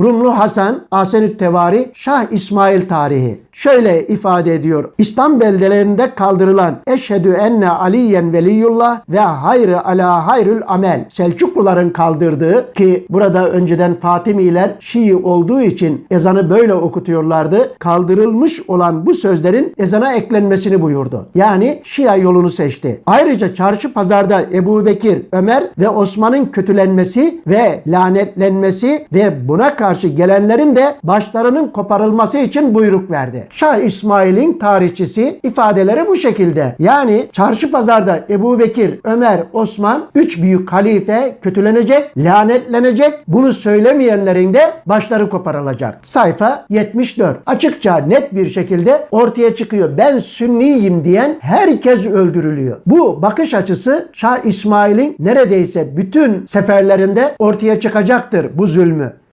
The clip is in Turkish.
Rumlu Hasan, Asenüt Tevari, Şah İsmail tarihi. Şöyle ifade ediyor. İslam beldelerinde kaldırılan Eşhedü enne aliyen veliyullah ve hayrı ala hayrül amel. Selçukluların kaldırdığı ki burada önceden Fatimiler Şii olduğu için ezanı böyle okutuyorlardı. Kaldırılmış olan bu sözlerin ezana eklenmesini buyurdu. Yani Şia yolunu seçti. Ayrıca çarşı pazarda Ebu Bekir, Ömer ve Osman'ın kötülenmesi ve lanetlenmesi ve buna karşı gelenlerin de başlarının koparılması için buyruk verdi. Şah İsmail'in tarihçisi ifadeleri bu şekilde. Yani çarşı pazarda Ebu Bekir, Ömer, Osman üç büyük halife kötülenecek, lanetlenecek. Bunu söylemeyenlerin de başları koparılacak. Sayfa 74. Açıkça net bir şekilde ortaya çıkıyor. Ben Sünniyim diyen herkes öldürülüyor. Bu bakış açısı Şah İsmail'in neredeyse bütün seferlerinde ortaya çıkacaktır bu zulmü.